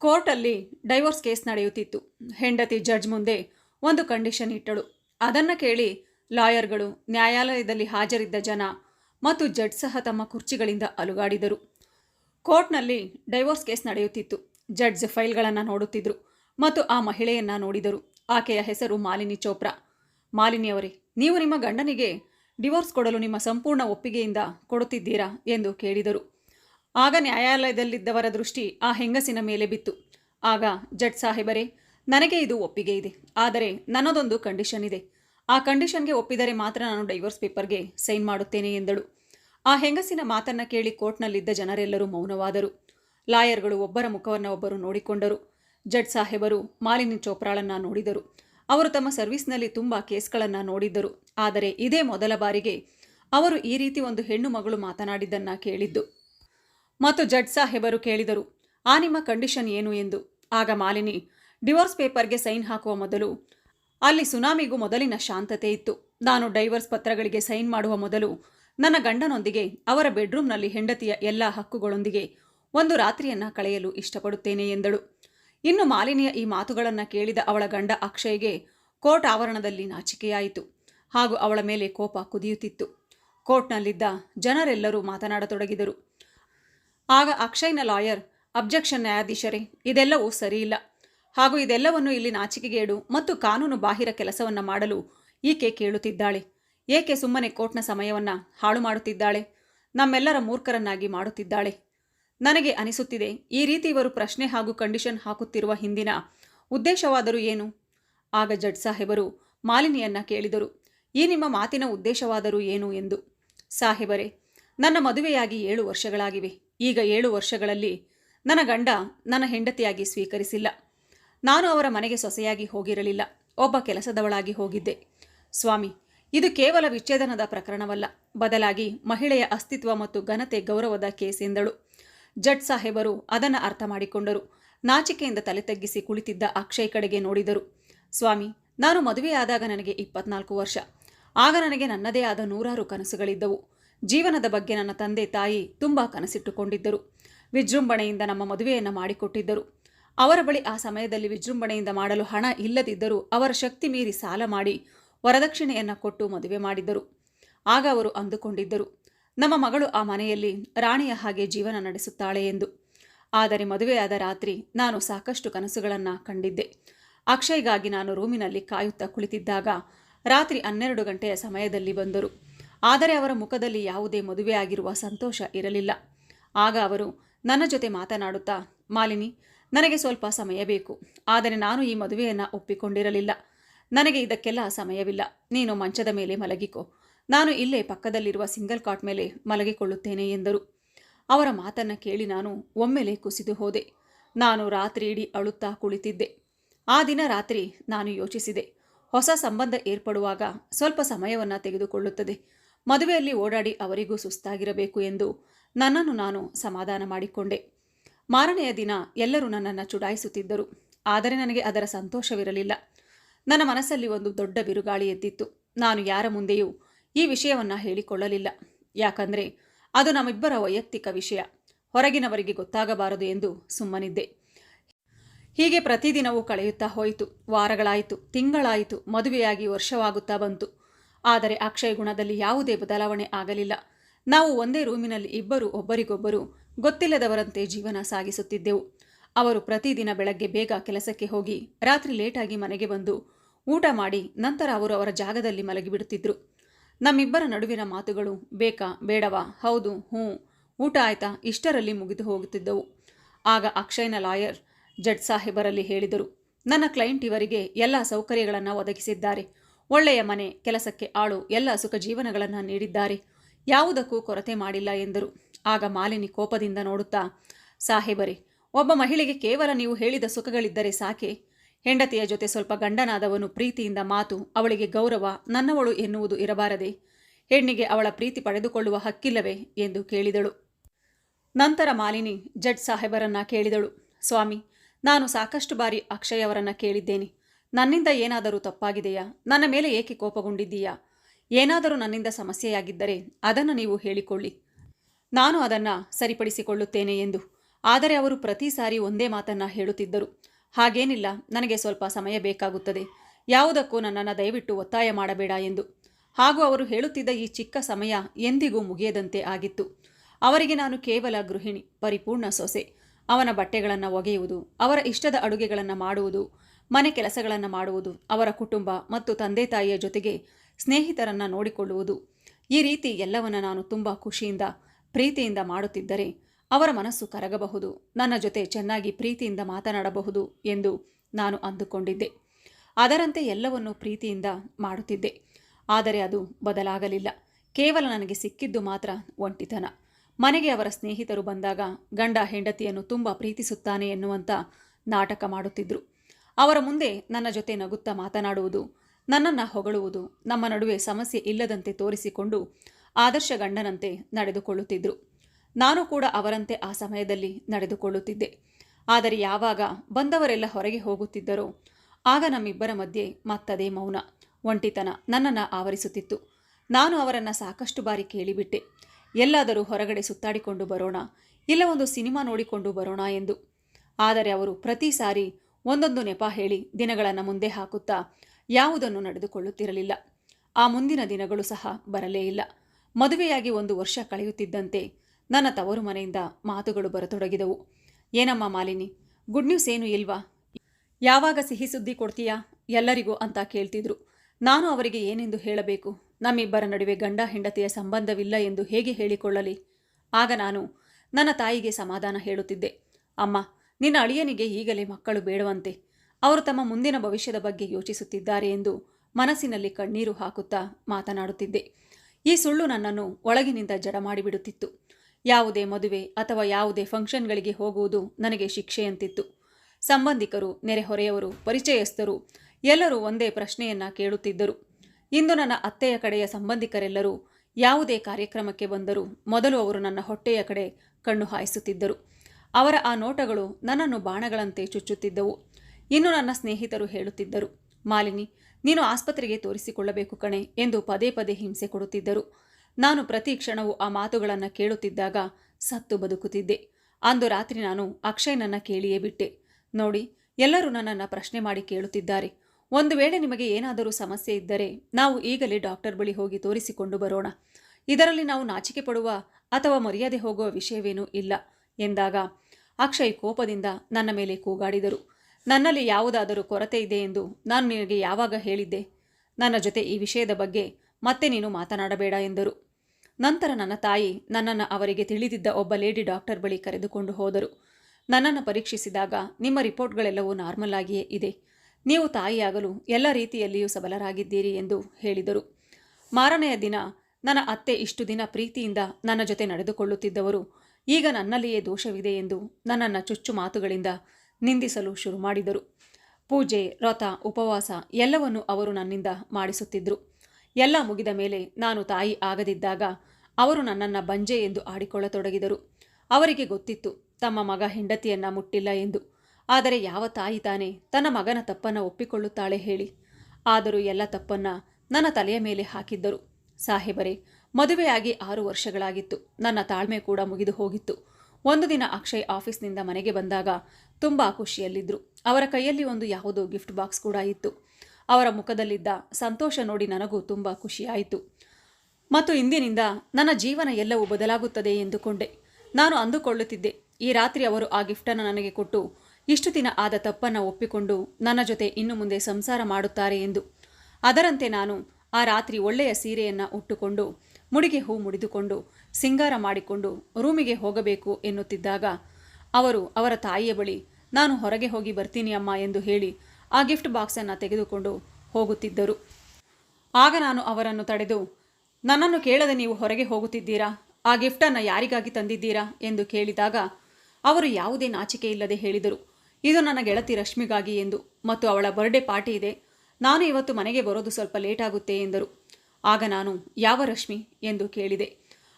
ಕೋರ್ಟಲ್ಲಿ divorce case ನಡೆಯುತ್ತಿತ್ತು. ಹೆಂಡತಿ ಜಡ್ಜ್ ಮುಂದೆ ಒಂದು ಕಂಡೀಷನ್ ಇಟ್ಟಳು. ಅದನ್ನು ಕೇಳಿ ಲಾಯರ್ಗಳು ನ್ಯಾಯಾಲಯದಲ್ಲಿ ಹಾಜರಿದ್ದ ಜನ ಮತ್ತು ಜಡ್ಜ್ ಸಹ ತಮ್ಮ ಕುರ್ಚಿಗಳಿಂದ ಅಲುಗಾಡಿದರು. ಕೋರ್ಟ್ನಲ್ಲಿ ಡೈವೋರ್ಸ್ ಕೇಸ್ ನಡೆಯುತ್ತಿತ್ತು. ಜಡ್ಜ್ ಫೈಲ್ಗಳನ್ನು ನೋಡುತ್ತಿದ್ದರು ಮತ್ತು ಆ ಮಹಿಳೆಯನ್ನು ನೋಡಿದರು. ಆಕೆಯ ಹೆಸರು ಮಾಲಿನಿ ಚೋಪ್ರಾ. ಮಾಲಿನಿಯವರೇ ನೀವು ನಿಮ್ಮ ಗಂಡನಿಗೆ ಡಿವೋರ್ಸ್ ಕೊಡಲು ನಿಮ್ಮ ಸಂಪೂರ್ಣ ಒಪ್ಪಿಗೆಯಿಂದ ಕೊಡುತ್ತಿದ್ದೀರಾ ಎಂದು ಕೇಳಿದರು. ಆಗ ನ್ಯಾಯಾಲಯದಲ್ಲಿದ್ದವರ ದೃಷ್ಟಿ ಆ ಹೆಂಗಸಿನ ಮೇಲೆ ಬಿತ್ತು. ಆಗ ಜಡ್ ಸಾಹೇಬರೇ, ನನಗೆ ಇದು ಒಪ್ಪಿಗೆ ಇದೆ. ಆದರೆ ನನ್ನದೊಂದು ಕಂಡೀಷನ್ ಇದೆ. ಆ ಕಂಡೀಷನ್ಗೆ ಒಪ್ಪಿದರೆ ಮಾತ್ರ ನಾನು ಡೈವೋರ್ಸ್ ಪೇಪರ್ಗೆ ಸೈನ್ ಮಾಡುತ್ತೇನೆ ಎಂದಳು. ಆ ಹೆಂಗಸಿನ ಮಾತನ್ನ ಕೇಳಿ ಕೋರ್ಟ್ನಲ್ಲಿದ್ದ ಜನರೆಲ್ಲರೂ ಮೌನವಾದರು. ಲಾಯರ್ಗಳು ಒಬ್ಬರ ಮುಖವನ್ನು ಒಬ್ಬರು ನೋಡಿಕೊಂಡರು. ಜಡ್ ಸಾಹೇಬರು ಮಾಲಿನಿ ಚೋಪ್ರಾಳನ್ನ ನೋಡಿದರು. ಅವರು ತಮ್ಮ ಸರ್ವಿಸ್ನಲ್ಲಿ ತುಂಬ ಕೇಸ್ಗಳನ್ನು ನೋಡಿದ್ದರು. ಆದರೆ ಇದೇ ಮೊದಲ ಬಾರಿಗೆ ಅವರು ಈ ರೀತಿ ಒಂದು ಹೆಣ್ಣು ಮಗಳು ಮಾತನಾಡಿದ್ದನ್ನು ಕೇಳಿದ್ದು. ಮತ್ತು ಜಡ್ ಸಾಹೇಬರು ಕೇಳಿದರು, ಆ ನಿಮ್ಮ ಕಂಡೀಷನ್ ಏನು ಎಂದು? ಆಗ ಮಾಲಿನಿ, ಡಿವೋರ್ಸ್ ಪೇಪರ್ಗೆ ಸೈನ್ ಹಾಕುವ ಮೊದಲು, ಅಲ್ಲಿ ಸುನಾಮಿಗೂ ಮೊದಲಿನ ಶಾಂತತೆ ಇತ್ತು. ನಾನು ಡೈವರ್ಸ್ ಪತ್ರಗಳಿಗೆ ಸೈನ್ ಮಾಡುವ ಮೊದಲು, ನನ್ನ ಗಂಡನೊಂದಿಗೆ, ಅವರ ಬೆಡ್ರೂಮ್ನಲ್ಲಿ ಹೆಂಡತಿಯ ಎಲ್ಲ ಹಕ್ಕುಗಳೊಂದಿಗೆ ಒಂದು ರಾತ್ರಿಯನ್ನ ಕಳೆಯಲು ಇಷ್ಟಪಡುತ್ತೇನೆ ಎಂದಳು. ಇನ್ನು ಮಾಲಿನಿಯ ಈ ಮಾತುಗಳನ್ನು ಕೇಳಿದ ಅವಳ ಗಂಡ ಅಕ್ಷಯ್ಗೆ ಕೋರ್ಟ್ ಆವರಣದಲ್ಲಿ ನಾಚಿಕೆಯಾಯಿತು ಹಾಗೂ ಅವಳ ಮೇಲೆ ಕೋಪ ಕುದಿಯುತ್ತಿತ್ತು. ಕೋರ್ಟ್ನಲ್ಲಿದ್ದ ಜನರೆಲ್ಲರೂ ಮಾತನಾಡತೊಡಗಿದರು. ಆಗ ಅಕ್ಷಯ್ನ ಲಾಯರ್, ಅಬ್ಜೆಕ್ಷನ್ ನ್ಯಾಯಾಧೀಶರೇ, ಇದೆಲ್ಲವೂ ಸರಿಯಿಲ್ಲ. ಹಾಗೂ ಇದೆಲ್ಲವನ್ನು ಇಲ್ಲಿ ನಾಚಿಕೆಗೇಡು ಮತ್ತು ಕಾನೂನು ಬಾಹಿರ ಕೆಲಸವನ್ನು ಮಾಡಲು ಈಕೆ ಕೇಳುತ್ತಿದ್ದಾಳೆ. ಏಕೆ ಸುಮ್ಮನೆ ಕೋರ್ಟ್ನ ಸಮಯವನ್ನು ಹಾಳು ಮಾಡುತ್ತಿದ್ದಾಳೆ? ನಮ್ಮೆಲ್ಲರ ಮೂರ್ಖರನ್ನಾಗಿ ಮಾಡುತ್ತಿದ್ದಾಳೆ. ನನಗೆ ಅನಿಸುತ್ತಿದೆ, ಈ ರೀತಿ ಇವರು ಪ್ರಶ್ನೆ ಹಾಗೂ ಕಂಡೀಷನ್ ಹಾಕುತ್ತಿರುವ ಹಿಂದಿನ ಉದ್ದೇಶವಾದರೂ ಏನು? ಆಗ ಜಡ್ ಸಾಹೇಬರು ಮಾಲಿನಿಯನ್ನ ಕೇಳಿದರು. ಈ ನಿಮ್ಮ ಮಾತಿನ ಉದ್ದೇಶವಾದರೂ ಏನು ಎಂದು? ಸಾಹೇಬರೇ, ನನ್ನ ಮದುವೆಯಾಗಿ ಏಳು ವರ್ಷಗಳಾಗಿವೆ. ಈಗ ಏಳು ವರ್ಷಗಳಲ್ಲಿ ನನ್ನ ಗಂಡ ನನ್ನ ಹೆಂಡತಿಯಾಗಿ ಸ್ವೀಕರಿಸಿಲ್ಲ. ನಾನು ಅವರ ಮನೆಗೆ ಸೊಸೆಯಾಗಿ ಹೋಗಿರಲಿಲ್ಲ. ಒಬ್ಬ ಕೆಲಸದವಳಾಗಿ ಹೋಗಿದ್ದೆ. ಸ್ವಾಮಿ, ಇದು ಕೇವಲ ವಿಚ್ಛೇದನದ ಪ್ರಕರಣವಲ್ಲ. ಬದಲಾಗಿ ಮಹಿಳೆಯ ಅಸ್ತಿತ್ವ ಮತ್ತು ಘನತೆ ಗೌರವದ ಕೇಸ್ ಎಂದಳು ಜಟ್ ಸಾಹೇಬರು ಅದನ್ನು ಅರ್ಥ ಮಾಡಿಕೊಂಡರು. ನಾಚಿಕೆಯಿಂದ ತಲೆ ತಗ್ಗಿಸಿ ಕುಳಿತಿದ್ದ ಅಕ್ಷಯ್ ಕಡೆಗೆ ನೋಡಿದರು. ಸ್ವಾಮಿ, ನಾನು ಮದುವೆಯಾದಾಗ ನನಗೆ ಇಪ್ಪತ್ನಾಲ್ಕು ವರ್ಷ. ಆಗ ನನಗೆ ನನ್ನದೇ ಆದ ನೂರಾರು ಕನಸುಗಳಿದ್ದವು. ಜೀವನದ ಬಗ್ಗೆ ನನ್ನ ತಂದೆ ತಾಯಿ ತುಂಬ ಕನಸಿಟ್ಟುಕೊಂಡಿದ್ದರು. ವಿಜೃಂಭಣೆಯಿಂದ ನಮ್ಮ ಮದುವೆಯನ್ನು ಮಾಡಿಕೊಟ್ಟಿದ್ದರು. ಅವರ ಬಳಿ ಆ ಸಮಯದಲ್ಲಿ ವಿಜೃಂಭಣೆಯಿಂದ ಮಾಡಲು ಹಣ ಇಲ್ಲದಿದ್ದರೂ ಅವರ ಶಕ್ತಿ ಮೀರಿ ಸಾಲ ಮಾಡಿ ವರದಕ್ಷಿಣೆಯನ್ನು ಕೊಟ್ಟು ಮದುವೆ ಮಾಡಿದ್ದರು. ಆಗ ಅವರು ಅಂದುಕೊಂಡಿದ್ದರು, ನಮ್ಮ ಮಗಳು ಆ ಮನೆಯಲ್ಲಿ ರಾಣಿಯ ಹಾಗೆ ಜೀವನ ನಡೆಸುತ್ತಾಳೆ ಎಂದು. ಆದರೆ ಮದುವೆಯಾದ ರಾತ್ರಿ ನಾನು ಸಾಕಷ್ಟು ಕನಸುಗಳನ್ನು ಕಂಡಿದ್ದೆ. ಅಕ್ಷಯ್ಗಾಗಿ ನಾನು ರೂಮಿನಲ್ಲಿ ಕಾಯುತ್ತಾ ಕುಳಿತಿದ್ದಾಗ ರಾತ್ರಿ ಹನ್ನೆರಡು ಗಂಟೆಯ ಸಮಯದಲ್ಲಿ ಬಂದರು. ಆದರೆ ಅವರ ಮುಖದಲ್ಲಿ ಯಾವುದೇ ಮದುವೆಯಾಗಿರುವ ಸಂತೋಷ ಇರಲಿಲ್ಲ. ಆಗ ಅವರು, ನನ್ನ ಜೊತೆ ಮಾತನಾಡುತ್ತಾ? ಮಾಲಿನಿ, ನನಗೆ ಸ್ವಲ್ಪ ಸಮಯ ಬೇಕು. ಆದರೆ ನಾನು ಈ ಮದುವೆಯನ್ನು ಒಪ್ಪಿಕೊಂಡಿರಲಿಲ್ಲ. ನನಗೆ ಇದಕ್ಕೆಲ್ಲ ಸಮಯವಿಲ್ಲ. ನೀನು ಮಂಚದ ಮೇಲೆ ಮಲಗಿಕೋ. ನಾನು ಇಲ್ಲೇ ಪಕ್ಕದಲ್ಲಿರುವ ಸಿಂಗಲ್ ಕಾಟ್ ಮೇಲೆ ಮಲಗಿಕೊಳ್ಳುತ್ತೇನೆ ಎಂದರು. ಅವರ ಮಾತನ್ನು ಕೇಳಿ ನಾನು ಒಮ್ಮೆಲೆ ಕುಸಿದು ಹೋದೆ. ನಾನು ರಾತ್ರಿ ಇಡೀ ಅಳುತ್ತಾ ಕುಳಿತಿದ್ದೆ. ಆ ದಿನ ರಾತ್ರಿ ನಾನು ಯೋಚಿಸಿದೆ. ಹೊಸ ಸಂಬಂಧ ಏರ್ಪಡುವಾಗ ಸ್ವಲ್ಪ ಸಮಯವನ್ನು ತೆಗೆದುಕೊಳ್ಳುತ್ತದೆ. ಮದುವೆಯಲ್ಲಿ ಓಡಾಡಿ ಅವರಿಗೂ ಸುಸ್ತಾಗಿರಬೇಕು ಎಂದು ನನ್ನನ್ನು ನಾನು ಸಮಾಧಾನ ಮಾಡಿಕೊಂಡೆ. ಮಾರನೆಯ ದಿನ ಎಲ್ಲರೂ ನನ್ನನ್ನು ಚುಡಾಯಿಸುತ್ತಿದ್ದರು. ಆದರೆ ನನಗೆ ಅದರ ಸಂತೋಷವಿರಲಿಲ್ಲ. ನನ್ನ ಮನಸ್ಸಲ್ಲಿ ಒಂದು ದೊಡ್ಡ ಬಿರುಗಾಳಿ ಎದ್ದಿತ್ತು. ನಾನು ಯಾರ ಮುಂದೆಯೂ ಈ ವಿಷಯವನ್ನು ಹೇಳಿಕೊಳ್ಳಲಿಲ್ಲ. ಯಾಕಂದರೆ ಅದು ನಮ್ಮಿಬ್ಬರ ವೈಯಕ್ತಿಕ ವಿಷಯ. ಹೊರಗಿನವರಿಗೆ ಗೊತ್ತಾಗಬಾರದು ಎಂದು ಸುಮ್ಮನಿದ್ದೆ. ಹೀಗೆ ಪ್ರತಿದಿನವೂ ಕಳೆಯುತ್ತಾ ಹೋಯಿತು. ವಾರಗಳಾಯಿತು, ತಿಂಗಳಾಯಿತು, ಮದುವೆಯಾಗಿ ವರ್ಷವಾಗುತ್ತಾ ಬಂತು. ಆದರೆ ಅಕ್ಷಯ ಗುಣದಲ್ಲಿ ಯಾವುದೇ ಬದಲಾವಣೆ ಆಗಲಿಲ್ಲ. ನಾವು ಒಂದೇ ರೂಮಿನಲ್ಲಿ ಇಬ್ಬರು ಒಬ್ಬರಿಗೊಬ್ಬರು ಗೊತ್ತಿಲ್ಲದವರಂತೆ ಜೀವನ ಸಾಗಿಸುತ್ತಿದ್ದೆವು. ಅವರು ಪ್ರತಿದಿನ ಬೆಳಗ್ಗೆ ಬೇಗ ಕೆಲಸಕ್ಕೆ ಹೋಗಿ, ರಾತ್ರಿ ಲೇಟಾಗಿ ಮನೆಗೆ ಬಂದು ಊಟ ಮಾಡಿ, ನಂತರ ಅವರು ಅವರ ಜಾಗದಲ್ಲಿ ಮಲಗಿಬಿಡುತ್ತಿದ್ದರು ನಮ್ಮಿಬ್ಬರ ನಡುವಿನ ಮಾತುಗಳು ಬೇಕಾ, ಬೇಡವಾ? ಹೌದು, ಹ್ಞೂ. ಊಟ ಆಯ್ತಾ? ಇಷ್ಟರಲ್ಲಿ ಮುಗಿದು ಹೋಗುತ್ತಿದ್ದವು. ಆಗ ಅಕ್ಷಯನ ಲಾಯರ್ ಜಡ್ ಸಾಹೇಬರಲ್ಲಿ ಹೇಳಿದರು, ನನ್ನ ಕ್ಲೈಂಟ್ ಇವರಿಗೆ ಎಲ್ಲ ಸೌಕರ್ಯಗಳನ್ನು ಒದಗಿಸಿದ್ದಾರೆ. ಒಳ್ಳೆಯ ಮನೆ, ಕೆಲಸಕ್ಕೆ ಆಳು, ಎಲ್ಲ ಸುಖ ಜೀವನಗಳನ್ನು ನೀಡಿದ್ದಾರೆ. ಯಾವುದಕ್ಕೂ ಕೊರತೆ ಮಾಡಿಲ್ಲ ಎಂದರು. ಆಗ ಮಾಲಿನಿ ಕೋಪದಿಂದ ನೋಡುತ್ತಾ, ಸಾಹೇಬರೇ, ಒಬ್ಬ ಮಹಿಳೆಗೆ ಕೇವಲ ನೀವು ಹೇಳಿದ ಸುಖಗಳಿದ್ದರೆ ಸಾಕೆ? ಹೆಂಡತಿಯ ಜೊತೆ ಸ್ವಲ್ಪ ಗಂಡನಾದವನು ಪ್ರೀತಿಯಿಂದ ಮಾತು, ಅವಳಿಗೆ ಗೌರವ, ನನ್ನವಳು ಎನ್ನುವುದು ಇರಬಾರದೆ? ಹೆಣ್ಣಿಗೆ ಅವಳ ಪ್ರೀತಿ ಪಡೆದುಕೊಳ್ಳುವ ಹಕ್ಕಿಲ್ಲವೇ? ಎಂದು ಕೇಳಿದಳು. ನಂತರ ಮಾಲಿನಿ ಜಡ್ ಸಾಹೇಬರನ್ನ ಕೇಳಿದಳು. ಸ್ವಾಮಿ, ನಾನು ಸಾಕಷ್ಟು ಬಾರಿ ಅಕ್ಷಯ್ ಅವರನ್ನು ಕೇಳಿದ್ದೇನೆ. ನನ್ನಿಂದ ಏನಾದರೂ ತಪ್ಪಾಗಿದೆಯಾ? ನನ್ನ ಮೇಲೆ ಏಕೆ ಕೋಪಗೊಂಡಿದ್ದೀಯಾ? ಏನಾದರೂ ನನ್ನಿಂದ ಸಮಸ್ಯೆಯಾಗಿದ್ದರೆ ಅದನ್ನು ನೀವು ಹೇಳಿಕೊಳ್ಳಿ. ನಾನು ಅದನ್ನು ಸರಿಪಡಿಸಿಕೊಳ್ಳುತ್ತೇನೆ ಎಂದು. ಆದರೆ ಅವರು ಪ್ರತಿ ಸಾರಿ ಒಂದೇ ಮಾತನ್ನ ಹೇಳುತ್ತಿದ್ದರು. ಹಾಗೇನಿಲ್ಲ, ನನಗೆ ಸ್ವಲ್ಪ ಸಮಯ ಬೇಕಾಗುತ್ತದೆ. ಯಾವುದಕ್ಕೂ ನನ್ನನ್ನು ದಯವಿಟ್ಟು ಒತ್ತಾಯ ಮಾಡಬೇಡ ಎಂದು. ಹಾಗೂ ಅವರು ಹೇಳುತ್ತಿದ್ದ ಈ ಚಿಕ್ಕ ಸಮಯ ಎಂದಿಗೂ ಮುಗಿಯದಂತೆ ಆಗಿತ್ತು. ಅವರಿಗೆ ನಾನು ಕೇವಲ ಗೃಹಿಣಿ, ಪರಿಪೂರ್ಣ ಸೊಸೆ. ಅವನ ಬಟ್ಟೆಗಳನ್ನು ಒಗೆಯುವುದು, ಅವರ ಇಷ್ಟದ ಅಡುಗೆಗಳನ್ನು ಮಾಡುವುದು ಮನೆ ಕೆಲಸಗಳನ್ನು ಮಾಡುವುದು, ಅವರ ಕುಟುಂಬ ಮತ್ತು ತಂದೆ ತಾಯಿಯ ಜೊತೆಗೆ ಸ್ನೇಹಿತರನ್ನು ನೋಡಿಕೊಳ್ಳುವುದು. ಈ ರೀತಿ ಎಲ್ಲವನ್ನ ನಾನು ತುಂಬ ಖುಷಿಯಿಂದ, ಪ್ರೀತಿಯಿಂದ ಮಾಡುತ್ತಿದ್ದರೆ ಅವರ ಮನಸ್ಸು ಕರಗಬಹುದು, ನನ್ನ ಜೊತೆ ಚೆನ್ನಾಗಿ ಪ್ರೀತಿಯಿಂದ ಮಾತನಾಡಬಹುದು ಎಂದು ನಾನು ಅಂದುಕೊಂಡಿದ್ದೆ. ಅದರಂತೆ ಎಲ್ಲವನ್ನು ಪ್ರೀತಿಯಿಂದ ಮಾಡುತ್ತಿದ್ದೆ. ಆದರೆ ಅದು ಬದಲಾಗಲಿಲ್ಲ. ಕೇವಲ ನನಗೆ ಸಿಕ್ಕಿದ್ದು ಮಾತ್ರ ಒಂಟಿತನ. ಮನೆಗೆ ಅವರ ಸ್ನೇಹಿತರು ಬಂದಾಗ ಗಂಡ ಹೆಂಡತಿಯನ್ನು ತುಂಬ ಪ್ರೀತಿಸುತ್ತಾನೆ ಎನ್ನುವಂಥ ನಾಟಕ ಮಾಡುತ್ತಿದ್ದರು ಅವರ ಮುಂದೆ ನನ್ನ ಜೊತೆ ನಗುತ್ತಾ ಮಾತನಾಡುವುದು, ನನ್ನನ್ನು ಹೊಗಳುವುದು, ನಮ್ಮ ನಡುವೆ ಸಮಸ್ಯೆ ಇಲ್ಲದಂತೆ ತೋರಿಸಿಕೊಂಡು ಆದರ್ಶ ಗಂಡನಂತೆ ನಡೆದುಕೊಳ್ಳುತ್ತಿದ್ದರು ನಾನು ಕೂಡ ಅವರಂತೆ ಆ ಸಮಯದಲ್ಲಿ ನಡೆದುಕೊಳ್ಳುತ್ತಿದ್ದೆ. ಆದರೆ ಯಾವಾಗ ಬಂದವರೆಲ್ಲ ಹೊರಗೆ ಹೋಗುತ್ತಿದ್ದರೋ, ಆಗ ನಮ್ಮಿಬ್ಬರ ಮಧ್ಯೆ ಮತ್ತದೇ ಮೌನ, ಒಂಟಿತನ ನನ್ನನ್ನು ಆವರಿಸುತ್ತಿತ್ತು. ನಾನು ಅವರನ್ನು ಸಾಕಷ್ಟು ಬಾರಿ ಕೇಳಿಬಿಟ್ಟೆ. ಎಲ್ಲಾದರೂ ಹೊರಗಡೆ ಸುತ್ತಾಡಿಕೊಂಡು ಬರೋಣ, ಇಲ್ಲ ಒಂದು ಸಿನಿಮಾ ನೋಡಿಕೊಂಡು ಬರೋಣ ಎಂದು. ಆದರೆ ಅವರು ಪ್ರತಿ ಸಾರಿ ಒಂದೊಂದು ನೆಪ ಹೇಳಿ ದಿನಗಳನ್ನು ಮುಂದೆ ಹಾಕುತ್ತಾ ಯಾವುದನ್ನು ನಡೆದುಕೊಳ್ಳುತ್ತಿರಲಿಲ್ಲ. ಆ ಮುಂದಿನ ದಿನಗಳು ಸಹ ಬರಲೇ ಇಲ್ಲ. ಮದುವೆಯಾಗಿ ಒಂದು ವರ್ಷ ಕಳೆಯುತ್ತಿದ್ದಂತೆ ನನ್ನ ತವರು ಮನೆಯಿಂದ ಮಾತುಗಳು ಬರತೊಡಗಿದವು. ಏನಮ್ಮ ಮಾಲಿನಿ, ಗುಡ್ ನ್ಯೂಸ್ ಏನು ಇಲ್ವಾ? ಯಾವಾಗ ಸಿಹಿ ಸುದ್ದಿ ಕೊಡ್ತೀಯಾ? ಎಲ್ಲರಿಗೂ ಅಂತ ಕೇಳ್ತಿದ್ರು. ನಾನು ಅವರಿಗೆ ಏನೆಂದು ಹೇಳಬೇಕು? ನಮ್ಮಿಬ್ಬರ ನಡುವೆ ಗಂಡ ಹೆಂಡತಿಯ ಸಂಬಂಧವಿಲ್ಲ ಎಂದು ಹೇಗೆ ಹೇಳಿಕೊಳ್ಳಲಿ? ಆಗ ನಾನು ನನ್ನ ತಾಯಿಗೆ ಸಮಾಧಾನ ಹೇಳುತ್ತಿದ್ದೆ. ಅಮ್ಮ ನಿನ್ನ ಅಳಿಯನಿಗೆ ಈಗಲೇ ಮಕ್ಕಳು ಬೇಡವಂತೆ. ಅವರು ತಮ್ಮ ಮುಂದಿನ ಭವಿಷ್ಯದ ಬಗ್ಗೆ ಯೋಚಿಸುತ್ತಿದ್ದಾರೆ ಎಂದು ಮನಸ್ಸಿನಲ್ಲಿ ಕಣ್ಣೀರು ಹಾಕುತ್ತಾ ಮಾತನಾಡುತ್ತಿದ್ದೆ. ಈ ಸುಳ್ಳು ನನ್ನನ್ನು ಒಳಗಿನಿಂದ ಜಡ ಮಾಡಿಬಿಡುತ್ತಿತ್ತು. ಯಾವುದೇ ಮದುವೆ ಅಥವಾ ಯಾವುದೇ ಫಂಕ್ಷನ್ಗಳಿಗೆ ಹೋಗುವುದು ನನಗೆ ಶಿಕ್ಷೆಯಂತಿತ್ತು. ಸಂಬಂಧಿಕರು ನೆರೆಹೊರೆಯವರು ಪರಿಚಯಸ್ಥರು ಎಲ್ಲರೂ ಒಂದೇ ಪ್ರಶ್ನೆಯನ್ನ ಕೇಳುತ್ತಿದ್ದರು. ಇಂದು ನನ್ನ ಅತ್ತೆಯ ಕಡೆಯ ಸಂಬಂಧಿಕರೆಲ್ಲರೂ ಯಾವುದೇ ಕಾರ್ಯಕ್ರಮಕ್ಕೆ ಬಂದರೂ ಮೊದಲು ಅವರು ನನ್ನ ಹೊಟ್ಟೆಯ ಕಡೆ ಕಣ್ಣು ಹಾಯಿಸುತ್ತಿದ್ದರು. ಅವರ ಆ ನೋಟಗಳು ನನ್ನನ್ನು ಬಾಣಗಳಂತೆ ಚುಚ್ಚುತ್ತಿದ್ದವು. ಇನ್ನು ನನ್ನ ಸ್ನೇಹಿತರು ಹೇಳುತ್ತಿದ್ದರು, ಮಾಲಿನಿ, ನೀನು ಆಸ್ಪತ್ರೆಗೆ ತೋರಿಸಿಕೊಳ್ಳಬೇಕು ಕಣೆ ಎಂದು ಪದೇ ಪದೇ ಹಿಂಸೆ ಕೊಡುತ್ತಿದ್ದರು. ನಾನು ಪ್ರತಿ ಕ್ಷಣವೂ ಆ ಮಾತುಗಳನ್ನು ಕೇಳುತ್ತಿದ್ದಾಗ ಸತ್ತು ಬದುಕುತ್ತಿದ್ದೆ. ಅಂದು ರಾತ್ರಿ ನಾನು ಅಕ್ಷಯ್ನನ್ನು ಕೇಳಿಯೇ ಬಿಟ್ಟೆ. ನೋಡಿ, ಎಲ್ಲರೂ ನನ್ನನ್ನು ಪ್ರಶ್ನೆ ಮಾಡಿ ಕೇಳುತ್ತಿದ್ದಾರೆ. ಒಂದು ವೇಳೆ ನಿಮಗೆ ಏನಾದರೂ ಸಮಸ್ಯೆ ಇದ್ದರೆ ನಾವು ಈಗಲೇ ಡಾಕ್ಟರ್ ಬಳಿ ಹೋಗಿ ತೋರಿಸಿಕೊಂಡು ಬರೋಣ. ಇದರಲ್ಲಿ ನಾವು ನಾಚಿಕೆ ಪಡುವ ಅಥವಾ ಮರ್ಯಾದೆ ಹೋಗುವ ವಿಷಯವೇನೂ ಇಲ್ಲ ಎಂದಾಗ ಅಕ್ಷಯ್ ಕೋಪದಿಂದ ನನ್ನ ಮೇಲೆ ಕೂಗಾಡಿದರು. ನನ್ನಲ್ಲಿ ಯಾವುದಾದರೂ ಕೊರತೆ ಇದೆ ಎಂದು ನಾನು ನಿನಗೆ ಯಾವಾಗ ಹೇಳಿದ್ದೆ? ನನ್ನ ಜೊತೆ ಈ ವಿಷಯದ ಬಗ್ಗೆ ಮತ್ತೆ ನೀನು ಮಾತನಾಡಬೇಡ ಎಂದರು. ನಂತರ ನನ್ನ ತಾಯಿ ನನ್ನನ್ನು ಅವರಿಗೆ ತಿಳಿದಿದ್ದ ಒಬ್ಬ ಲೇಡಿ ಡಾಕ್ಟರ್ ಬಳಿ ಕರೆದುಕೊಂಡು ಹೋದರು. ನನ್ನನ್ನು ಪರೀಕ್ಷಿಸಿದಾಗ ನಿಮ್ಮ ರಿಪೋರ್ಟ್ಗಳೆಲ್ಲವೂ ನಾರ್ಮಲ್ ಆಗಿಯೇ ಇದೆ. ನೀವು ತಾಯಿಯಾಗಲು ಎಲ್ಲ ರೀತಿಯಲ್ಲಿಯೂ ಸಬಲರಾಗಿದ್ದೀರಿ ಎಂದು ಹೇಳಿದರು. ಮಾರನೆಯ ದಿನ ನನ್ನ ಅತ್ತೆ ಇಷ್ಟು ದಿನ ಪ್ರೀತಿಯಿಂದ ನನ್ನ ಜೊತೆ ನಡೆದುಕೊಳ್ಳುತ್ತಿದ್ದವರು ಈಗ ನನ್ನಲ್ಲಿಯೇ ದೋಷವಿದೆ ಎಂದು ನನ್ನನ್ನು ಚುಚ್ಚು ಮಾತುಗಳಿಂದ ನಿಂದಿಸಲು ಶುರು ಮಾಡಿದರು. ಪೂಜೆ ರಥ ಉಪವಾಸ ಎಲ್ಲವನ್ನು ಅವರು ನನ್ನಿಂದ ಮಾಡಿಸುತ್ತಿದ್ದರು ಎಲ್ಲ ಮುಗಿದ ಮೇಲೆ ನಾನು ತಾಯಿ ಆಗದಿದ್ದಾಗ ಅವರು ನನ್ನನ್ನು ಬಂಜೆ ಎಂದು ಆಡಿಕೊಳ್ಳತೊಡಗಿದರು. ಅವರಿಗೆ ಗೊತ್ತಿತ್ತು, ತಮ್ಮ ಮಗ ಹೆಂಡತಿಯನ್ನ ಮುಟ್ಟಿಲ್ಲ ಎಂದು. ಆದರೆ ಯಾವ ತಾಯಿ ತಾನೇ ತನ್ನ ಮಗನ ತಪ್ಪನ್ನು ಒಪ್ಪಿಕೊಳ್ಳುತ್ತಾಳೆ ಹೇಳಿ. ಆದರೂ ಎಲ್ಲ ತಪ್ಪನ್ನ ನನ್ನ ತಲೆಯ ಮೇಲೆ ಹಾಕಿದ್ದರು. ಸಾಹೇಬರೇ ಮದುವೆಯಾಗಿ ಆರು ವರ್ಷಗಳಾಗಿತ್ತು. ನನ್ನ ತಾಳ್ಮೆ ಕೂಡ ಮುಗಿದು ಹೋಗಿತ್ತು. ಒಂದು ದಿನ ಅಕ್ಷಯ್ ಆಫೀಸ್ನಿಂದ ಮನೆಗೆ ಬಂದಾಗ ತುಂಬ ಖುಷಿಯಲ್ಲಿದ್ದರು ಅವರ ಕೈಯಲ್ಲಿ ಒಂದು ಯಾವುದೋ ಗಿಫ್ಟ್ ಬಾಕ್ಸ್ ಕೂಡ ಇತ್ತು. ಅವರ ಮುಖದಲ್ಲಿದ್ದ ಸಂತೋಷ ನೋಡಿ ನನಗೂ ತುಂಬ ಖುಷಿಯಾಯಿತು. ಮತ್ತು ಇಂದಿನಿಂದ ನನ್ನ ಜೀವನ ಎಲ್ಲವೂ ಬದಲಾಗುತ್ತದೆ ಎಂದುಕೊಂಡೆ. ನಾನು ಅಂದುಕೊಳ್ಳುತ್ತಿದ್ದೆ, ಈ ರಾತ್ರಿ ಅವರು ಆ ಗಿಫ್ಟನ್ನು ನನಗೆ ಕೊಟ್ಟು ಇಷ್ಟು ದಿನ ಆದ ತಪ್ಪನ್ನು ಒಪ್ಪಿಕೊಂಡು ನನ್ನ ಜೊತೆ ಇನ್ನು ಮುಂದೆ ಸಂಸಾರ ಮಾಡುತ್ತಾರೆ ಎಂದು. ಅದರಂತೆ ನಾನು ಆ ರಾತ್ರಿ ಒಳ್ಳೆಯ ಸೀರೆಯನ್ನು ಉಟ್ಟುಕೊಂಡು ಮುಡಿಗೆ ಹೂ ಮುಡಿದುಕೊಂಡು ಸಿಂಗಾರ ಮಾಡಿಕೊಂಡು ರೂಮಿಗೆ ಹೋಗಬೇಕು ಎನ್ನುತ್ತಿದ್ದಾಗ, ಅವರು ಅವರ ತಾಯಿಯ ಬಳಿ, ನಾನು ಹೊರಗೆ ಹೋಗಿ ಬರ್ತೀನಿ ಅಮ್ಮ ಎಂದು ಹೇಳಿ ಆ ಗಿಫ್ಟ್ ಬಾಕ್ಸನ್ನು ತೆಗೆದುಕೊಂಡು ಹೋಗುತ್ತಿದ್ದರು. ಆಗ ನಾನು ಅವರನ್ನು ತಡೆದು, ನನ್ನನ್ನು ಕೇಳದೆ ನೀವು ಹೊರಗೆ ಹೋಗುತ್ತಿದ್ದೀರಾ? ಆ ಗಿಫ್ಟನ್ನು ಯಾರಿಗಾಗಿ ತಂದಿದ್ದೀರಾ? ಎಂದು ಕೇಳಿದಾಗ, ಅವರು ಯಾವುದೇ ನಾಚಿಕೆ ಇಲ್ಲದೆ ಹೇಳಿದರು. ಇದು ನನ್ನ ಗೆಳತಿ ರಶ್ಮಿಗಾಗಿ ಎಂದು, ಮತ್ತು ಅವಳ ಬರ್ಡೇ ಪಾರ್ಟಿ ಇದೆ. ನಾನು ಇವತ್ತು ಮನೆಗೆ ಬರೋದು ಸ್ವಲ್ಪ ಲೇಟ್ ಆಗುತ್ತೆ ಎಂದರು. ಆಗ ನಾನು, ಯಾವ ರಶ್ಮಿ? ಎಂದು ಕೇಳಿದೆ.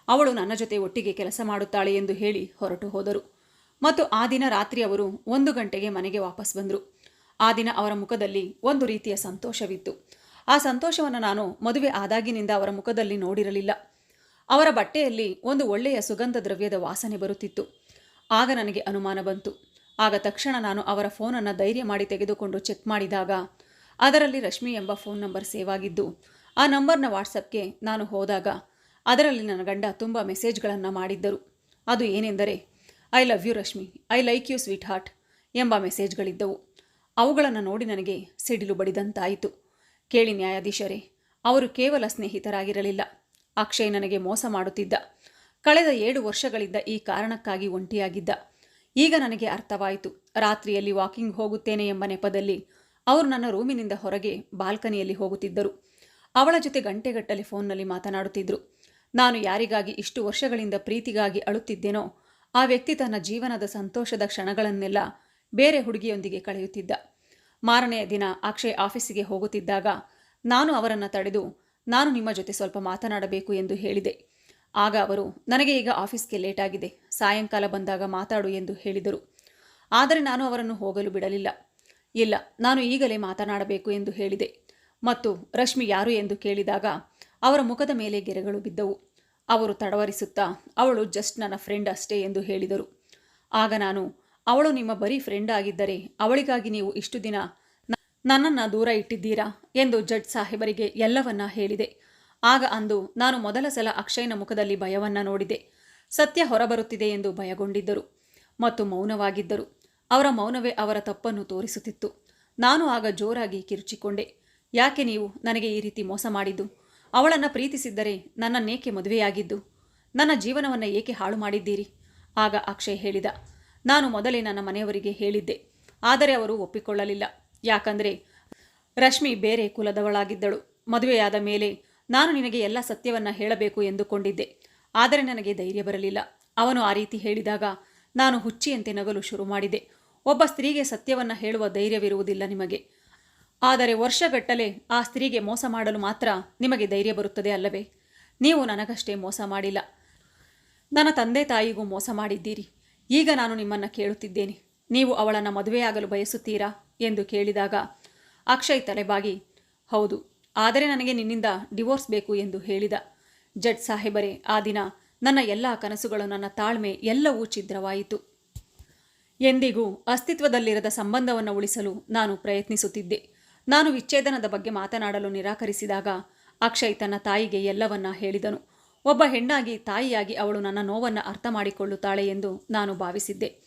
ಅವಳು ನನ್ನ ಜೊತೆ ಒಟ್ಟಿಗೆ ಕೆಲಸ ಮಾಡುತ್ತಾಳೆ ಎಂದು ಹೇಳಿ ಹೊರಟು ಹೋದರು. ಮತ್ತು ಆ ದಿನ ರಾತ್ರಿ ಅವರು ಒಂದು ಗಂಟೆಗೆ ಮನೆಗೆ ವಾಪಸ್ ಬಂದರು. ಆ ದಿನ ಅವರ ಮುಖದಲ್ಲಿ ಒಂದು ರೀತಿಯ ಸಂತೋಷವಿತ್ತು. ಆ ಸಂತೋಷವನ್ನು ನಾನು ಮದುವೆ ಆದಾಗಿನಿಂದ ಅವರ ಮುಖದಲ್ಲಿ ನೋಡಿರಲಿಲ್ಲ. ಅವರ ಬಟ್ಟೆಯಲ್ಲಿ ಒಂದು ಒಳ್ಳೆಯ ಸುಗಂಧ ದ್ರವ್ಯದ ವಾಸನೆ ಬರುತ್ತಿತ್ತು. ಆಗ ನನಗೆ ಅನುಮಾನ ಬಂತು. ಆಗ ತಕ್ಷಣ ನಾನು ಅವರ ಫೋನನ್ನು ಧೈರ್ಯ ಮಾಡಿ ತೆಗೆದುಕೊಂಡು ಚೆಕ್ ಮಾಡಿದಾಗ, ಅದರಲ್ಲಿ ರಶ್ಮಿ ಎಂಬ ಫೋನ್ ನಂಬರ್ ಸೇವ್ ಆಗಿದ್ದು ಆ ನಂಬರ್ನ ವಾಟ್ಸಪ್ಗೆ ನಾನು ಹೋದಾಗ ಅದರಲ್ಲಿ ನನ್ನ ಗಂಡ ತುಂಬ ಮೆಸೇಜ್ಗಳನ್ನು ಮಾಡಿದ್ದರು. ಅದು ಏನೆಂದರೆ I love you Rashmi I like you sweet heart ಎಂಬ ಮೆಸೇಜ್ಗಳಿದ್ದವು. ಅವುಗಳನ್ನು ನೋಡಿ ನನಗೆ ಸಿಡಿಲು ಬಡಿದಂತಾಯಿತು. ಕೇಳಿ ನ್ಯಾಯಾಧೀಶರೇ, ಅವರು ಕೇವಲ ಸ್ನೇಹಿತರಾಗಿರಲಿಲ್ಲ. ಅಕ್ಷಯ್ ನನಗೆ ಮೋಸ ಮಾಡುತ್ತಿದ್ದ. ಕಳೆದ ಏಳು ವರ್ಷಗಳಿಂದ ಈ ಕಾರಣಕ್ಕಾಗಿ ಒಂಟಿಯಾಗಿದ್ದ. ಈಗ ನನಗೆ ಅರ್ಥವಾಯಿತು. ರಾತ್ರಿಯಲ್ಲಿ ವಾಕಿಂಗ್ ಹೋಗುತ್ತೇನೆ ಎಂಬ ನೆಪದಲ್ಲಿ ಅವರು ನನ್ನ ರೂಮಿನಿಂದ ಹೊರಗೆ ಬಾಲ್ಕನಿಯಲ್ಲಿ ಹೋಗುತ್ತಿದ್ದರು. ಅವಳ ಜೊತೆ ಗಂಟೆಗಟ್ಟಲೆ ಫೋನ್ನಲ್ಲಿ ಮಾತನಾಡುತ್ತಿದ್ದರು ನಾನು ಯಾರಿಗಾಗಿ ಇಷ್ಟು ವರ್ಷಗಳಿಂದ ಪ್ರೀತಿಗಾಗಿ ಅಳುತ್ತಿದ್ದೇನೋ, ಆ ವ್ಯಕ್ತಿ ತನ್ನ ಜೀವನದ ಸಂತೋಷದ ಕ್ಷಣಗಳನ್ನೆಲ್ಲ ಬೇರೆ ಹುಡುಗಿಯೊಂದಿಗೆ ಕಳೆಯುತ್ತಿದ್ದ. ಮಾರನೆಯ ದಿನ ಅಕ್ಷಯ್ ಆಫೀಸಿಗೆ ಹೋಗುತ್ತಿದ್ದಾಗ ನಾನು ಅವರನ್ನು ತಡೆದು ನಾನು ನಿಮ್ಮ ಜೊತೆ ಸ್ವಲ್ಪ ಮಾತನಾಡಬೇಕು ಎಂದು ಹೇಳಿದೆ. ಆಗ ಅವರು, ನನಗೆ ಈಗ ಆಫೀಸ್ಗೆ ಲೇಟ್ ಆಗಿದೆ ಸಾಯಂಕಾಲ ಬಂದಾಗ ಮಾತಾಡು ಎಂದು ಹೇಳಿದರು. ಆದರೆ ನಾನು ಅವರನ್ನು ಹೋಗಲು ಬಿಡಲಿಲ್ಲ. ಇಲ್ಲ, ನಾನು ಈಗಲೇ ಮಾತನಾಡಬೇಕು ಎಂದು ಹೇಳಿದೆ. ಮತ್ತು ರಶ್ಮಿ ಯಾರು ಎಂದು ಕೇಳಿದಾಗ ಅವರ ಮುಖದ ಮೇಲೆ ಗೆರೆಗಳು ಬಿದ್ದವು. ಅವರು ತಡವರಿಸುತ್ತಾ, ಅವಳು ಜಸ್ಟ್ ನನ್ನ ಫ್ರೆಂಡ್ ಅಷ್ಟೇ ಎಂದು ಹೇಳಿದರು. ಆಗ ನಾನು, ಅವಳು ನಿಮ್ಮ ಬರೀ ಫ್ರೆಂಡ್ ಆಗಿದ್ದರೆ ಅವಳಿಗಾಗಿ ನೀವು ಇಷ್ಟು ದಿನ ನನ್ನನ್ನು ದೂರ ಇಟ್ಟಿದ್ದೀರಾ ಎಂದು ಜಡ್ ಸಾಹೇಬರಿಗೆ ಎಲ್ಲವನ್ನ ಹೇಳಿದೆ. ಆಗ ಅಂದು ನಾನು ಮೊದಲ ಸಲ ಅಕ್ಷಯ್ನ ಮುಖದಲ್ಲಿ ಭಯವನ್ನ ನೋಡಿದೆ. ಸತ್ಯ ಹೊರಬರುತ್ತಿದೆ ಎಂದು ಭಯಗೊಂಡಿದ್ದರು ಮತ್ತು ಮೌನವಾಗಿದ್ದರು. ಅವರ ಮೌನವೇ ಅವರ ತಪ್ಪನ್ನು ತೋರಿಸುತ್ತಿತ್ತು. ನಾನು ಆಗ ಜೋರಾಗಿ ಕಿರುಚಿಕೊಂಡೆ. ಯಾಕೆ ನೀವು ನನಗೆ ಈ ರೀತಿ ಮೋಸ ಮಾಡಿದ್ದು? ಅವಳನ್ನು ಪ್ರೀತಿಸಿದ್ದರೆ ನನ್ನನ್ನೇಕೆ ಮದುವೆಯಾಗಿದ್ದು? ನನ್ನ ಜೀವನವನ್ನು ಏಕೆ ಹಾಳು ಮಾಡಿದ್ದೀರಿ? ಆಗ ಅಕ್ಷಯ್ ಹೇಳಿದ, ನಾನು ಮೊದಲೇ ನನ್ನ ಮನೆಯವರಿಗೆ ಹೇಳಿದ್ದೆ, ಆದರೆ ಅವರು ಒಪ್ಪಿಕೊಳ್ಳಲಿಲ್ಲ. ಯಾಕಂದರೆ ರಶ್ಮಿ ಬೇರೆ ಕುಲದವಳಾಗಿದ್ದಳು. ಮದುವೆಯಾದ ಮೇಲೆ ನಾನು ನಿನಗೆ ಎಲ್ಲ ಸತ್ಯವನ್ನು ಹೇಳಬೇಕು ಎಂದುಕೊಂಡಿದ್ದೆ, ಆದರೆ ನನಗೆ ಧೈರ್ಯ ಬರಲಿಲ್ಲ. ಅವನು ಆ ರೀತಿ ಹೇಳಿದಾಗ ನಾನು ಹುಚ್ಚಿಯಂತೆ ನಗಲು ಶುರು ಮಾಡಿದೆ. ಒಬ್ಬ ಸ್ತ್ರೀಗೆ ಸತ್ಯವನ್ನು ಹೇಳುವ ಧೈರ್ಯವಿರುವುದಿಲ್ಲ ನಿಮಗೆ. ಆದರೆ ವರ್ಷಗಟ್ಟಲೆ ಆ ಸ್ತ್ರೀಗೆ ಮೋಸ ಮಾಡಲು ಮಾತ್ರ ನಿಮಗೆ ಧೈರ್ಯ ಬರುತ್ತದೆ ಅಲ್ಲವೇ? ನೀವು ನನಗಷ್ಟೇ ಮೋಸ ಮಾಡಿಲ್ಲ. ನನ್ನ ತಂದೆ ತಾಯಿಗೂ ಮೋಸ ಮಾಡಿದ್ದೀರಿ. ಈಗ ನಾನು ನಿಮ್ಮನ್ನು ಕೇಳುತ್ತಿದ್ದೇನೆ. ನೀವು ಅವಳನ್ನು ಮದುವೆಯಾಗಲು ಬಯಸುತ್ತೀರಾ ಎಂದು ಕೇಳಿದಾಗ ಅಕ್ಷಯ್ ತಲೆಬಾಗಿ, ಹೌದು, ಆದರೆ ನನಗೆ ನಿನ್ನಿಂದ ಡಿವೋರ್ಸ್ ಬೇಕು ಎಂದು ಹೇಳಿದ. ಜಡ್ ಸಾಹೇಬರೇ, ಆ ದಿನ ನನ್ನ ಎಲ್ಲ ಕನಸುಗಳು ನನ್ನ ತಾಳ್ಮೆ ಎಲ್ಲವೂ ಛಿದ್ರವಾಯಿತು. ಎಂದಿಗೂ ಅಸ್ತಿತ್ವದಲ್ಲಿರದ ಸಂಬಂಧವನ್ನು ಉಳಿಸಲು ನಾನು ಪ್ರಯತ್ನಿಸುತ್ತಿದ್ದೆ. ನಾನು ವಿಚ್ಛೇದನದ ಬಗ್ಗೆ ಮಾತನಾಡಲು ನಿರಾಕರಿಸಿದಾಗ ಅಕ್ಷಯ್ ತನ್ನ ತಾಯಿಗೆ ಎಲ್ಲವನ್ನ ಹೇಳಿದನು. ಒಬ್ಬ ಹೆಣ್ಣಾಗಿ, ತಾಯಿಯಾಗಿ ಅವಳು ನನ್ನ ನೋವನ್ನು ಅರ್ಥ ಮಾಡಿಕೊಳ್ಳುತ್ತಾಳೆ ಎಂದು ನಾನು ಭಾವಿಸಿದ್ದೆ.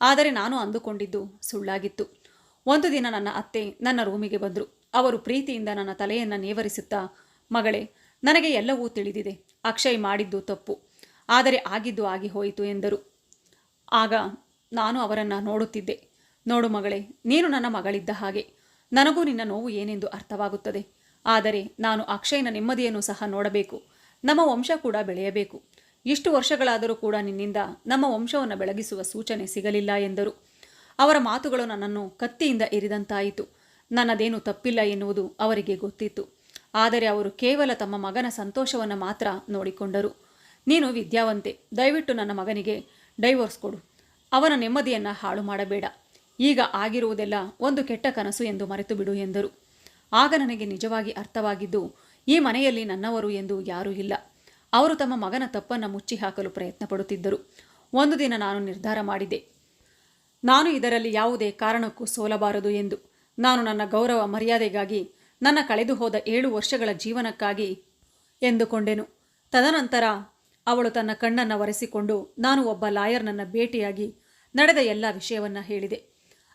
ಆದರೆ ನಾನು ಅಂದುಕೊಂಡಿದ್ದು ಸುಳ್ಳಾಗಿತ್ತು. ಒಂದು ದಿನ ನನ್ನ ಅತ್ತೆ ನನ್ನ ರೂಮಿಗೆ ಬಂದರು. ಅವರು ಪ್ರೀತಿಯಿಂದ ನನ್ನ ತಲೆಯನ್ನು ನೇವರಿಸುತ್ತಾ, ಮಗಳೇ, ನನಗೆ ಎಲ್ಲವೂ ತಿಳಿದಿದೆ. ಅಕ್ಷಯ್ ಮಾಡಿದ್ದು ತಪ್ಪು. ಆದರೆ ಆಗಿದ್ದು ಆಗಿ ಹೋಯಿತು ಎಂದರು. ಆಗ ನಾನು ಅವರನ್ನು ನೋಡುತ್ತಿದ್ದೆ. ನೋಡು ಮಗಳೇ, ನೀನು ನನ್ನ ಮಗಳಿದ್ದ ಹಾಗೆ. ನನಗೂ ನಿನ್ನ ನೋವು ಏನೆಂದು ಅರ್ಥವಾಗುತ್ತದೆ. ಆದರೆ ನಾನು ಅಕ್ಷಯನ ನೆಮ್ಮದಿಯನ್ನು ಸಹ ನೋಡಬೇಕು. ನಮ್ಮ ವಂಶ ಕೂಡ ಬೆಳೆಯಬೇಕು. ಇಷ್ಟು ವರ್ಷಗಳಾದರೂ ಕೂಡ ನಿನ್ನಿಂದ ನಮ್ಮ ವಂಶವನ್ನು ಬೆಳಗಿಸುವ ಸೂಚನೆ ಸಿಗಲಿಲ್ಲ ಎಂದರು. ಅವರ ಮಾತುಗಳು ನನ್ನನ್ನು ಕತ್ತಿಯಿಂದ ಇರಿದಂತಾಯಿತು ನನ್ನದೇನು ತಪ್ಪಿಲ್ಲ ಎನ್ನುವುದು ಅವರಿಗೆ ಗೊತ್ತಿತ್ತು. ಆದರೆ ಅವರು ಕೇವಲ ತಮ್ಮ ಮಗನ ಸಂತೋಷವನ್ನು ಮಾತ್ರ ನೋಡಿಕೊಂಡರು. ನೀನು ವಿದ್ಯಾವಂತೆ, ದಯವಿಟ್ಟು ನನ್ನ ಮಗನಿಗೆ ಡೈವೋರ್ಸ್ ಕೊಡು. ಅವನ ನೆಮ್ಮದಿಯನ್ನು ಹಾಳು ಮಾಡಬೇಡ. ಈಗ ಆಗಿರುವುದೆಲ್ಲ ಒಂದು ಕೆಟ್ಟ ಕನಸು ಎಂದು ಮರೆತು ಬಿಡು ಎಂದರು. ಆಗ ನನಗೆ ನಿಜವಾಗಿ ಅರ್ಥವಾಗಿದ್ದು, ಈ ಮನೆಯಲ್ಲಿ ನನ್ನವರು ಎಂದು ಯಾರೂ ಇಲ್ಲ. ಅವರು ತಮ್ಮ ಮಗನ ತಪ್ಪನ್ನು ಮುಚ್ಚಿ ಹಾಕಲು ಪ್ರಯತ್ನ ಪಡುತ್ತಿದ್ದರು ಒಂದು ದಿನ ನಾನು ನಿರ್ಧಾರ ಮಾಡಿದೆ. ನಾನು ಇದರಲ್ಲಿ ಯಾವುದೇ ಕಾರಣಕ್ಕೂ ಸೋಲಬಾರದು ಎಂದು. ನಾನು ನನ್ನ ಗೌರವ ಮರ್ಯಾದೆಗಾಗಿ, ನನ್ನ ಕಳೆದು ಹೋದ ಏಳು ವರ್ಷಗಳ ಜೀವನಕ್ಕಾಗಿ ಎಂದುಕೊಂಡೆನು. ತದನಂತರ ಅವಳು ತನ್ನ ಕಣ್ಣನ್ನು ಒರೆಸಿಕೊಂಡು, ನಾನು ಒಬ್ಬ ಲಾಯರ್ನನ್ನ ಭೇಟಿಯಾಗಿ ನಡೆದ ಎಲ್ಲ ವಿಷಯವನ್ನು ಹೇಳಿದೆ.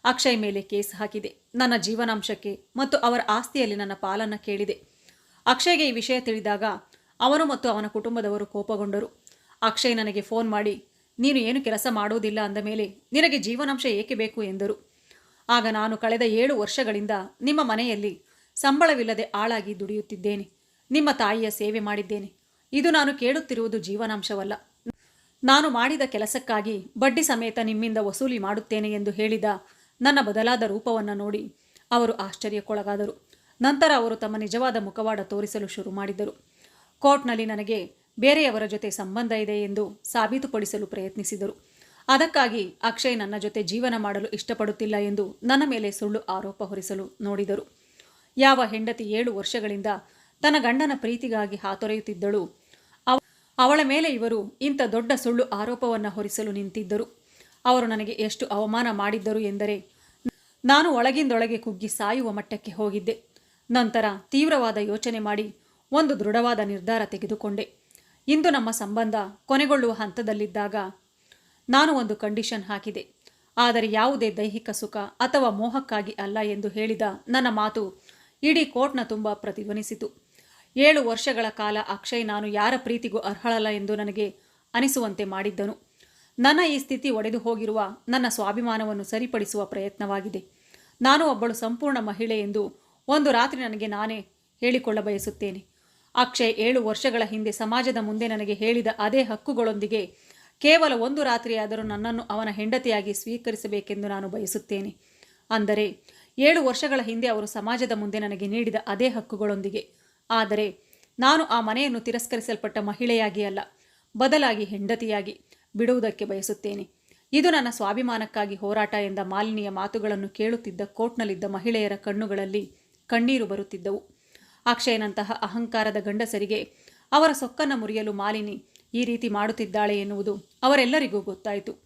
ಅಕ್ಷಯ್ ಮೇಲೆ ಕೇಸ್ ಹಾಕಿದೆ. ನನ್ನ ಜೀವನಾಂಶಕ್ಕೆ ಮತ್ತು ಅವರ ಆಸ್ತಿಯಲ್ಲಿ ನನ್ನ ಪಾಲನ್ನು ಕೇಳಿದೆ. ಅಕ್ಷಯ್ಗೆ ಈ ವಿಷಯ ತಿಳಿದಾಗ ಅವನು ಮತ್ತು ಅವನ ಕುಟುಂಬದವರು ಕೋಪಗೊಂಡರು. ಅಕ್ಷಯ್ ನನಗೆ ಫೋನ್ ಮಾಡಿ, ನೀನು ಏನು ಕೆಲಸ ಮಾಡುವುದಿಲ್ಲ ಅಂದ ಮೇಲೆ, ನಿನಗೆ ಜೀವನಾಂಶ ಏಕೆ ಬೇಕು? ಎಂದರು. ಆಗ ನಾನು ಕಳೆದ ಏಳು ವರ್ಷಗಳಿಂದ ನಿಮ್ಮ ಮನೆಯಲ್ಲಿ ಸಂಬಳವಿಲ್ಲದೆ ಆಳಾಗಿ ದುಡಿಯುತ್ತಿದ್ದೇನೆ. ನಿಮ್ಮ ತಾಯಿಯ ಸೇವೆ ಮಾಡಿದ್ದೇನೆ. ಇದು ನಾನು ಕೇಳುತ್ತಿರುವುದು ಜೀವನಾಂಶವಲ್ಲ. ನಾನು ಮಾಡಿದ ಕೆಲಸಕ್ಕಾಗಿ ಬಡ್ಡಿ ಸಮೇತ ನಿಮ್ಮಿಂದ ವಸೂಲಿ ಮಾಡುತ್ತೇನೆ ಎಂದು ಹೇಳಿದ ನನ್ನ ಬದಲಾದ ರೂಪವನ್ನು ನೋಡಿ ಅವರು ಆಶ್ಚರ್ಯಕ್ಕೊಳಗಾದರು. ನಂತರ ಅವರು ತಮ್ಮ ನಿಜವಾದ ಮುಖವಾಡ ತೋರಿಸಲು ಶುರು ಮಾಡಿದರು. ಕೋರ್ಟ್ನಲ್ಲಿ ನನಗೆ ಬೇರೆಯವರ ಜೊತೆ ಸಂಬಂಧ ಇದೆ ಎಂದು ಸಾಬೀತುಪಡಿಸಲು ಪ್ರಯತ್ನಿಸಿದರು. ಅದಕ್ಕಾಗಿ ಅಕ್ಷಯ್ ನನ್ನ ಜೊತೆ ಜೀವನ ಮಾಡಲು ಇಷ್ಟಪಡುತ್ತಿಲ್ಲ ಎಂದು ನನ್ನ ಮೇಲೆ ಸುಳ್ಳು ಆರೋಪ ಹೊರಿಸಲು ನೋಡಿದರು. ಯಾವ ಹೆಂಡತಿ ಏಳು ವರ್ಷಗಳಿಂದ ತನ್ನ ಗಂಡನ ಪ್ರೀತಿಗಾಗಿ ಹಾತೊರೆಯುತ್ತಿದ್ದಳು ಅವಳ ಮೇಲೆ ಇವರು ಇಂಥ ದೊಡ್ಡ ಸುಳ್ಳು ಆರೋಪವನ್ನು ಹೊರಿಸಲು ನಿಂತಿದ್ದರು. ಅವರು ನನಗೆ ಎಷ್ಟು ಅವಮಾನ ಮಾಡಿದ್ದರು ಎಂದರೆ ನಾನು ಒಳಗಿಂದೊಳಗೆ ಕುಗ್ಗಿ ಸಾಯುವ ಮಟ್ಟಕ್ಕೆ ಹೋಗಿದ್ದೆ. ನಂತರ ತೀವ್ರವಾದ ಯೋಚನೆ ಮಾಡಿ ಒಂದು ದೃಢವಾದ ನಿರ್ಧಾರ ತೆಗೆದುಕೊಂಡೆ. ಇಂದು ನಮ್ಮ ಸಂಬಂಧ ಕೊನೆಗೊಳ್ಳುವ ಹಂತದಲ್ಲಿದ್ದಾಗ ನಾನು ಒಂದು ಕಂಡೀಷನ್ ಹಾಕಿದೆ. ಆದರೆ ಯಾವುದೇ ದೈಹಿಕ ಸುಖ ಅಥವಾ ಮೋಹಕ್ಕಾಗಿ ಅಲ್ಲ ಎಂದು ಹೇಳಿದ ನನ್ನ ಮಾತು ಇಡೀ ಕೋರ್ಟ್ನ ತುಂಬ ಪ್ರತಿಧ್ವನಿಸಿತು. ಏಳು ವರ್ಷಗಳ ಕಾಲ ಅಕ್ಷಯ್ ನಾನು ಯಾರ ಪ್ರೀತಿಗೂ ಅರ್ಹಳಲ್ಲ ಎಂದು ನನಗೆ ಅನಿಸುವಂತೆ ಮಾಡಿದ್ದನು. ನನ್ನ ಈ ಸ್ಥಿತಿ ಒಡೆದು ಹೋಗಿರುವ ನನ್ನ ಸ್ವಾಭಿಮಾನವನ್ನು ಸರಿಪಡಿಸುವ ಪ್ರಯತ್ನವಾಗಿದೆ. ನಾನು ಒಬ್ಬಳು ಸಂಪೂರ್ಣ ಮಹಿಳೆ ಎಂದು ಒಂದು ರಾತ್ರಿ ನನಗೆ ನಾನೇ ಹೇಳಿಕೊಳ್ಳ ಬಯಸುತ್ತೇನೆ. ಅಕ್ಷಯ್ ಏಳು ವರ್ಷಗಳ ಹಿಂದೆ ಸಮಾಜದ ಮುಂದೆ ನನಗೆ ಹೇಳಿದ ಅದೇ ಹಕ್ಕುಗಳೊಂದಿಗೆ ಕೇವಲ ಒಂದು ರಾತ್ರಿಯಾದರೂ ನನ್ನನ್ನು ಅವನ ಹೆಂಡತಿಯಾಗಿ ಸ್ವೀಕರಿಸಬೇಕೆಂದು ನಾನು ಬಯಸುತ್ತೇನೆ. ಅಂದರೆ, ಏಳು ವರ್ಷಗಳ ಹಿಂದೆ ಅವರು ಸಮಾಜದ ಮುಂದೆ ನನಗೆ ನೀಡಿದ ಅದೇ ಹಕ್ಕುಗಳೊಂದಿಗೆ. ಆದರೆ, ನಾನು ಆ ಮನೆಯನ್ನು ತಿರಸ್ಕರಿಸಲ್ಪಟ್ಟ ಮಹಿಳೆಯಾಗಿ ಅಲ್ಲ, ಬದಲಾಗಿ ಹೆಂಡತಿಯಾಗಿ. ಬಿಡುವುದಕ್ಕೆ ಬಯಸುತ್ತೇನೆ. ಇದು ನನ್ನ ಸ್ವಾಭಿಮಾನಕ್ಕಾಗಿ ಹೋರಾಟ ಎಂದ ಮಾಲಿನಿಯ ಮಾತುಗಳನ್ನು ಕೇಳುತ್ತಿದ್ದ ಕೋರ್ಟ್ನಲ್ಲಿದ್ದ ಮಹಿಳೆಯರ ಕಣ್ಣುಗಳಲ್ಲಿ ಕಣ್ಣೀರು ಬರುತ್ತಿದ್ದವು. ಅಕ್ಷಯನಂತಹ ಅಹಂಕಾರದ ಗಂಡಸರಿಗೆ ಅವರ ಸೊಕ್ಕನ್ನು ಮುರಿಯಲು ಮಾಲಿನಿ ಈ ರೀತಿ ಮಾಡುತ್ತಿದ್ದಾಳೆ ಎನ್ನುವುದು ಅವರೆಲ್ಲರಿಗೂ ಗೊತ್ತಾಯಿತು.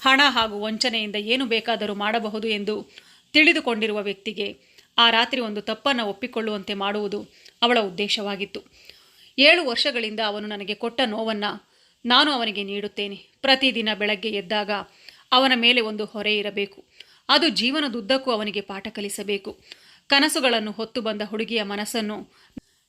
ಹಣ ಹಾಗೂ ವಂಚನೆಯಿಂದ ಏನು ಬೇಕಾದರೂ ಮಾಡಬಹುದು ಎಂದು ತಿಳಿದುಕೊಂಡಿರುವ ವ್ಯಕ್ತಿಗೆ ಆ ರಾತ್ರಿ ಒಂದು ತಪ್ಪನ್ನು ಒಪ್ಪಿಕೊಳ್ಳುವಂತೆ ಮಾಡುವುದು ಅವಳ ಉದ್ದೇಶವಾಗಿತ್ತು. ಏಳು ವರ್ಷಗಳಿಂದ ಅವನು ನನಗೆ ಕೊಟ್ಟ ನೋವನ್ನು ನಾನು ಅವನಿಗೆ ನೀಡುತ್ತೇನೆ. ಪ್ರತಿದಿನ ಬೆಳಗ್ಗೆ ಎದ್ದಾಗ ಅವನ ಮೇಲೆ ಒಂದು ಹೊರೆ ಇರಬೇಕು. ಅದು ಜೀವನದುದ್ದಕ್ಕೂ ಅವನಿಗೆ ಪಾಠ ಕಲಿಸಬೇಕು. ಕನಸುಗಳನ್ನು ಹೊತ್ತು ಬಂದ ಹುಡುಗಿಯ ಮನಸ್ಸನ್ನು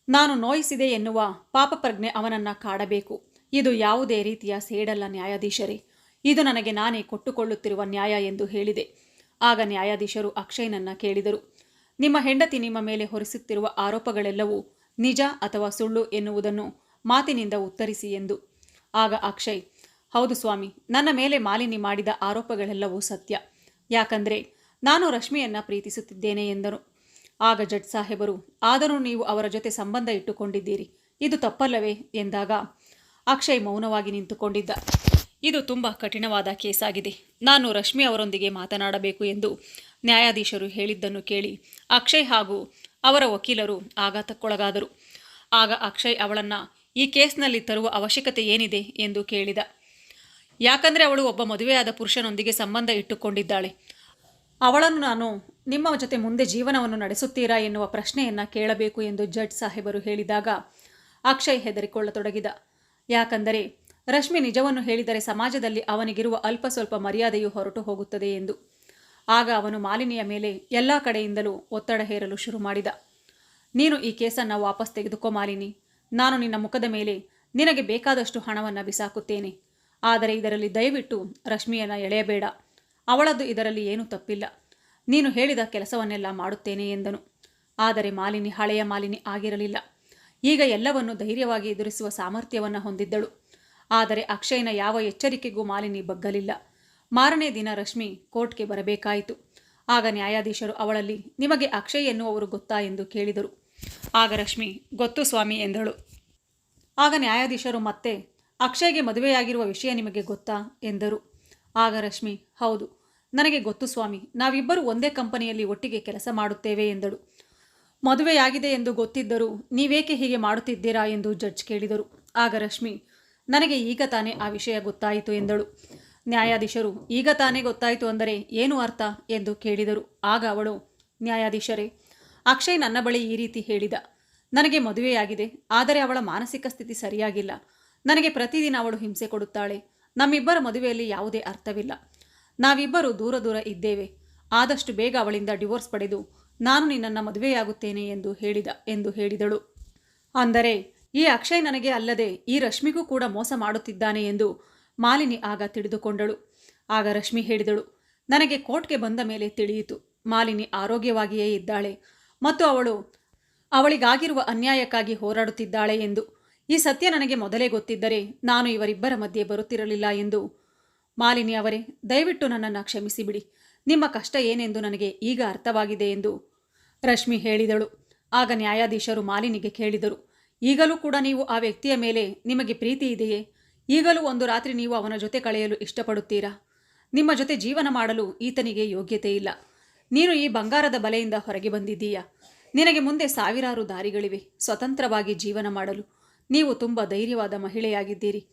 ನಾನು ನೋಯಿಸಿದೆ ಎನ್ನುವ ಪಾಪಪ್ರಜ್ಞೆ ಅವನನ್ನು ಕಾಡಬೇಕು. ಇದು ಯಾವುದೇ ರೀತಿಯ ಸೇಡಲ್ಲ ನ್ಯಾಯಾಧೀಶರೇ. ಇದು ನನಗೆ ನಾನೇ ಕೊಟ್ಟುಕೊಳ್ಳುತ್ತಿರುವ ನ್ಯಾಯ ಎಂದು ಹೇಳಿದೆ. ಆಗ ನ್ಯಾಯಾಧೀಶರು ಅಕ್ಷಯ್ನನ್ನು ಕೇಳಿದರು. ನಿಮ್ಮ ಹೆಂಡತಿ ನಿಮ್ಮ ಮೇಲೆ ಹೊರಿಸುತ್ತಿರುವ ಆರೋಪಗಳೆಲ್ಲವೂ ನಿಜ ಅಥವಾ ಸುಳ್ಳು ಎನ್ನುವುದನ್ನು ಮಾತಿನಿಂದ ಉತ್ತರಿಸಿ ಎಂದು. ಆಗ ಅಕ್ಷಯ್, ಹೌದು ಸ್ವಾಮಿ, ನನ್ನ ಮೇಲೆ ಮಾಲಿನಿ ಮಾಡಿದ ಆರೋಪಗಳೆಲ್ಲವೂ ಸತ್ಯ. ಯಾಕಂದರೆ ನಾನು ರಶ್ಮಿಯನ್ನು ಪ್ರೀತಿಸುತ್ತಿದ್ದೇನೆ ಎಂದನು ಆಗ ಜಡ್ ಸಾಹೇಬರು, ಆದರೂ ನೀವು ಅವರ ಜೊತೆ ಸಂಬಂಧ ಇಟ್ಟುಕೊಂಡಿದ್ದೀರಿ. ಇದು ತಪ್ಪಲ್ಲವೇ? ಎಂದಾಗ ಅಕ್ಷಯ್ ಮೌನವಾಗಿ ನಿಂತುಕೊಂಡಿದ್ದ. ಇದು ತುಂಬ ಕಠಿಣವಾದ ಕೇಸಾಗಿದೆ. ನಾನು ರಶ್ಮಿ ಅವರೊಂದಿಗೆ ಮಾತನಾಡಬೇಕು ಎಂದು ನ್ಯಾಯಾಧೀಶರು ಹೇಳಿದ್ದನ್ನು ಕೇಳಿ ಅಕ್ಷಯ್ ಹಾಗೂ ಅವರ ವಕೀಲರು ಆಘಾತಕ್ಕೊಳಗಾದರು. ಆಗ ಅಕ್ಷಯ್ ಅವಳನ್ನು ಈ ಕೇಸ್ನಲ್ಲಿ ತರುವ ಅವಶ್ಯಕತೆ ಏನಿದೆ ಎಂದು ಕೇಳಿದ. ಯಾಕಂದರೆ ಅವಳು ಒಬ್ಬ ಮದುವೆಯಾದ ಪುರುಷನೊಂದಿಗೆ ಸಂಬಂಧ ಇಟ್ಟುಕೊಂಡಿದ್ದಾಳೆ. ಅವಳನ್ನು ನಾನು ನಿಮ್ಮ ಜೊತೆ ಮುಂದೆ ಜೀವನವನ್ನು ನಡೆಸುತ್ತೀರಾ ಎನ್ನುವ ಪ್ರಶ್ನೆಯನ್ನು ಕೇಳಬೇಕು ಎಂದು ಜಡ್ ಸಾಹೇಬರು ಹೇಳಿದಾಗ ಅಕ್ಷಯ್ ಹೆದರಿಕೊಳ್ಳತೊಡಗಿದ. ಯಾಕಂದರೆ ರಶ್ಮಿ ನಿಜವನ್ನು ಹೇಳಿದರೆ ಸಮಾಜದಲ್ಲಿ ಅವನಿಗಿರುವ ಅಲ್ಪ ಸ್ವಲ್ಪ ಮರ್ಯಾದೆಯು ಹೊರಟು ಹೋಗುತ್ತದೆ ಎಂದು. ಆಗ ಅವನು ಮಾಲಿನಿಯ ಮೇಲೆ ಎಲ್ಲ ಕಡೆಯಿಂದಲೂ ಒತ್ತಡ ಹೇರಲು ಶುರು ಮಾಡಿದ. ನೀನು ಈ ಕೇಸನ್ನು ವಾಪಸ್ ತೆಗೆದುಕೋ ಮಾಲಿನಿ. ನಾನು ನಿನ್ನ ಮುಖದ ಮೇಲೆ ನಿನಗೆ ಬೇಕಾದಷ್ಟು ಹಣವನ್ನು ಬಿಸಾಕುತ್ತೇನೆ. ಆದರೆ ಇದರಲ್ಲಿ ದಯವಿಟ್ಟು ರಶ್ಮಿಯನ್ನು ಎಳೆಯಬೇಡ. ಅವಳದ್ದು ಇದರಲ್ಲಿ ಏನೂ ತಪ್ಪಿಲ್ಲ. ನೀನು ಹೇಳಿದ ಕೆಲಸವನ್ನೆಲ್ಲ ಮಾಡುತ್ತೇನೆ ಎಂದನು. ಆದರೆ ಮಾಲಿನಿ ಹಳೆಯ ಮಾಲಿನಿ ಆಗಿರಲಿಲ್ಲ. ಈಗ ಎಲ್ಲವನ್ನು ಧೈರ್ಯವಾಗಿ ಎದುರಿಸುವ ಸಾಮರ್ಥ್ಯವನ್ನು ಹೊಂದಿದ್ದಳು. ಆದರೆ ಅಕ್ಷಯನ ಯಾವ ಎಚ್ಚರಿಕೆಗೂ ಮಾಲಿನಿ ಬಗ್ಗಲಿಲ್ಲ. ಮಾರನೇ ದಿನ ರಶ್ಮಿ ಕೋರ್ಟ್ಗೆ ಬರಬೇಕಾಯಿತು. ಆಗ ನ್ಯಾಯಾಧೀಶರು ಅವಳಲ್ಲಿ, ನಿಮಗೆ ಅಕ್ಷಯ್ ಎನ್ನುವವರು ಗೊತ್ತಾ? ಎಂದು ಕೇಳಿದರು. ಆಗ ರಶ್ಮಿ ಗೊತ್ತು ಸ್ವಾಮಿ ಎಂದಳು. ಆಗ ನ್ಯಾಯಾಧೀಶರು, ಮತ್ತೆ ಅಕ್ಷಯ್ಗೆ ಮದುವೆಯಾಗಿರುವ ವಿಷಯ ನಿಮಗೆ ಗೊತ್ತಾ? ಎಂದರು. ಆಗ ರಶ್ಮಿ ಹೌದು, ನನಗೆ ಗೊತ್ತು ಸ್ವಾಮಿ, ನಾವಿಬ್ಬರು ಒಂದೇ ಕಂಪನಿಯಲ್ಲಿ ಒಟ್ಟಿಗೆ ಕೆಲಸ ಮಾಡುತ್ತೇವೆ ಎಂದಳು. ಮದುವೆಯಾಗಿದೆ ಎಂದು ಗೊತ್ತಿದ್ದರೂ ನೀವೇಕೆ ಹೀಗೆ ಮಾಡುತ್ತಿದ್ದೀರಾ? ಎಂದು ಜಡ್ಜ್ ಕೇಳಿದರು. ಆಗ ರಶ್ಮಿ ನನಗೆ ಈಗ ತಾನೇ ಆ ವಿಷಯ ಗೊತ್ತಾಯಿತು ಎಂದಳು. ನ್ಯಾಯಾಧೀಶರು, ಈಗ ತಾನೇ ಗೊತ್ತಾಯಿತು ಅಂದರೆ ಏನು ಅರ್ಥ? ಎಂದು ಕೇಳಿದರು. ಆಗ ಅವಳು, ನ್ಯಾಯಾಧೀಶರೇ ಅಕ್ಷಯ್ ನನ್ನ ಬಳಿ ಈ ರೀತಿ ಹೇಳಿದ. ನನಗೆ ಮದುವೆಯಾಗಿದೆ, ಆದರೆ ಅವಳ ಮಾನಸಿಕ ಸ್ಥಿತಿ ಸರಿಯಾಗಿಲ್ಲ. ನನಗೆ ಪ್ರತಿದಿನ ಅವಳು ಹಿಂಸೆ ಕೊಡುತ್ತಾಳೆ. ನಮ್ಮಿಬ್ಬರ ಮದುವೆಯಲ್ಲಿ ಯಾವುದೇ ಅರ್ಥವಿಲ್ಲ. ನಾವಿಬ್ಬರು ದೂರ ದೂರ ಇದ್ದೇವೆ. ಆದಷ್ಟು ಬೇಗ ಅವಳಿಂದ ಡಿವೋರ್ಸ್ ಪಡೆದು ನಾನು ನಿನ್ನನ್ನು ಮದುವೆಯಾಗುತ್ತೇನೆ ಎಂದು ಹೇಳಿದ, ಎಂದು ಹೇಳಿದಳು. ಅಂದರೆ, ಈ ಅಕ್ಷಯ್ ನನಗೆ ಅಲ್ಲದೆ ಈ ರಶ್ಮಿಗೂ ಕೂಡ ಮೋಸ ಮಾಡುತ್ತಿದ್ದಾನೆ ಎಂದು ಮಾಲಿನಿ ಆಗ ತಿಳಿದುಕೊಂಡಳು. ಆಗ ರಶ್ಮಿ ಹೇಳಿದಳು, ನನಗೆ ಕೋರ್ಟ್ಗೆ ಬಂದ ಮೇಲೆ ತಿಳಿಯಿತು. ಮಾಲಿನಿ ಆರೋಗ್ಯವಾಗಿಯೇ ಇದ್ದಾಳೆ. ಮತ್ತು ಅವಳು ಅವಳಿಗಾಗಿರುವ ಅನ್ಯಾಯಕ್ಕಾಗಿ ಹೋರಾಡುತ್ತಿದ್ದಾಳೆ ಎಂದು. ಈ ಸತ್ಯ ನನಗೆ ಮೊದಲೇ ಗೊತ್ತಿದ್ದರೆ ನಾನು ಇವರಿಬ್ಬರ ಮಧ್ಯೆ ಬರುತ್ತಿರಲಿಲ್ಲ ಎಂದು. ಮಾಲಿನಿ ಅವರೇ, ದಯವಿಟ್ಟು ನನ್ನನ್ನು ಕ್ಷಮಿಸಿಬಿಡಿ. ನಿಮ್ಮ ಕಷ್ಟ ಏನೆಂದು ನನಗೆ ಈಗ ಅರ್ಥವಾಗಿದೆ ಎಂದು ರಶ್ಮಿ ಹೇಳಿದಳು. ಆಗ ನ್ಯಾಯಾಧೀಶರು ಮಾಲಿನಿಗೆ ಕೇಳಿದರು, ಈಗಲೂ ಕೂಡ ನೀವು ಆ ವ್ಯಕ್ತಿಯ ಮೇಲೆ ನಿಮಗೆ ಪ್ರೀತಿ ಇದೆಯೇ? ಈಗಲೂ ಒಂದು ರಾತ್ರಿ ನೀವು ಅವನ ಜೊತೆ ಕಳೆಯಲು ಇಷ್ಟಪಡುತ್ತೀರಾ? ನಿಮ್ಮ ಜೊತೆ ಜೀವನ ಮಾಡಲು ಈತನಿಗೆ ಯೋಗ್ಯತೆ ಇಲ್ಲ. ನೀನು ಈ ಬಂಗಾರದ ಬಲೆಯಿಂದ ಹೊರಗೆ ಬಂದಿದ್ದೀಯಾ? ನಿನಗೆ ಮುಂದೆ ಸಾವಿರಾರು ದಾರಿಗಳಿವೆ. ಸ್ವತಂತ್ರವಾಗಿ ಜೀವನ ಮಾಡಲು ನೀವು ತುಂಬ ಧೈರ್ಯವಾದ ಮಹಿಳೆಯಾಗಿದ್ದೀರಿ.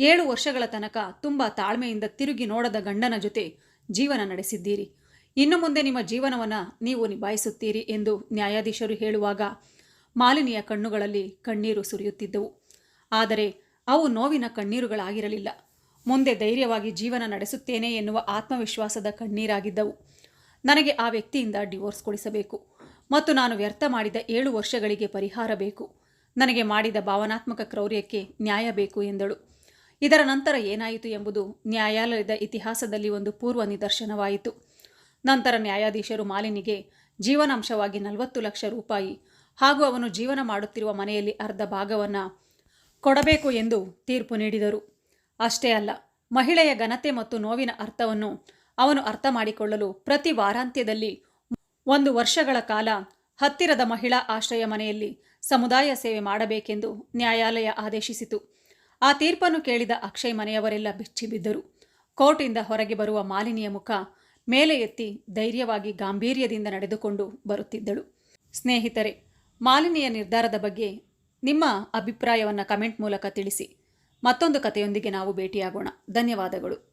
ಏಳು ವರ್ಷಗಳ ತನಕ ತುಂಬ ತಾಳ್ಮೆಯಿಂದ ತಿರುಗಿ ನೋಡದ ಗಂಡನ ಜೊತೆ ಜೀವನ ನಡೆಸಿದ್ದೀರಿ. ಇನ್ನು ಮುಂದೆ ನಿಮ್ಮ ಜೀವನವನ್ನು ನೀವು ನಿಭಾಯಿಸುತ್ತೀರಿ ಎಂದು ನ್ಯಾಯಾಧೀಶರು ಹೇಳುವಾಗ ಮಾಲಿನಿಯ ಕಣ್ಣುಗಳಲ್ಲಿ ಕಣ್ಣೀರು ಸುರಿಯುತ್ತಿದ್ದವು. ಆದರೆ ಅವು ನೋವಿನ ಕಣ್ಣೀರುಗಳಾಗಿರಲಿಲ್ಲ. ಮುಂದೆ ಧೈರ್ಯವಾಗಿ ಜೀವನ ನಡೆಸುತ್ತೇನೆ ಎನ್ನುವ ಆತ್ಮವಿಶ್ವಾಸದ ಕಣ್ಣೀರಾಗಿದ್ದವು. ನನಗೆ ಆ ವ್ಯಕ್ತಿಯಿಂದ ಡಿವೋರ್ಸ್ ಕೊಡಿಸಬೇಕು ಮತ್ತು ನಾನು ವ್ಯರ್ಥ ಮಾಡಿದ ಏಳು ವರ್ಷಗಳಿಗೆ ಪರಿಹಾರ ಬೇಕು. ನನಗೆ ಮಾಡಿದ ಭಾವನಾತ್ಮಕ ಕ್ರೌರ್ಯಕ್ಕೆ ನ್ಯಾಯ ಬೇಕು ಎಂದಳು. ಇದರ ನಂತರ ಏನಾಯಿತು ಎಂಬುದು ನ್ಯಾಯಾಲಯದ ಇತಿಹಾಸದಲ್ಲಿ ಒಂದು ಪೂರ್ವ ನಿದರ್ಶನವಾಯಿತು. ನಂತರ ನ್ಯಾಯಾಧೀಶರು ಮಾಲಿನಿಗೆ ಜೀವನಾಂಶವಾಗಿ ನಲವತ್ತು ಲಕ್ಷ ರೂಪಾಯಿ ಹಾಗೂ ಅವನು ಜೀವನ ಮಾಡುತ್ತಿರುವ ಮನೆಯಲ್ಲಿ ಅರ್ಧ ಭಾಗವನ್ನು ಕೊಡಬೇಕು ಎಂದು ತೀರ್ಪು ನೀಡಿದರು. ಅಷ್ಟೇ ಅಲ್ಲ, ಮಹಿಳೆಯ ಘನತೆ ಮತ್ತು ನೋವಿನ ಅರ್ಥವನ್ನು ಅವನು ಅರ್ಥ ಮಾಡಿಕೊಳ್ಳಲು ಪ್ರತಿ ವಾರಾಂತ್ಯದಲ್ಲಿ ಒಂದು ವರ್ಷಗಳ ಕಾಲ ಹತ್ತಿರದ ಮಹಿಳಾ ಆಶ್ರಯ ಮನೆಯಲ್ಲಿ ಸಮುದಾಯ ಸೇವೆ ಮಾಡಬೇಕೆಂದು ನ್ಯಾಯಾಲಯ ಆದೇಶಿಸಿತು. ಆ ತೀರ್ಪನ್ನು ಕೇಳಿದ ಅಕ್ಷಯ್ ಮನೆಯವರೆಲ್ಲ ಬೆಚ್ಚಿಬಿದ್ದರು. ಕೋರ್ಟಿಂದ ಹೊರಗೆ ಬರುವ ಮಾಲಿನಿಯ ಮುಖ ಮೇಲೆ ಎತ್ತಿ ಧೈರ್ಯವಾಗಿ ಗಾಂಭೀರ್ಯದಿಂದ ನಡೆದುಕೊಂಡು ಬರುತ್ತಿದ್ದಳು. ಸ್ನೇಹಿತರೆ, ಮಾಲಿನಿಯ ನಿರ್ಧಾರದ ಬಗ್ಗೆ ನಿಮ್ಮ ಅಭಿಪ್ರಾಯವನ್ನು ಕಮೆಂಟ್ ಮೂಲಕ ತಿಳಿಸಿ. ಮತ್ತೊಂದು ಕಥೆಯೊಂದಿಗೆ ನಾವು ಭೇಟಿಯಾಗೋಣ. ಧನ್ಯವಾದಗಳು.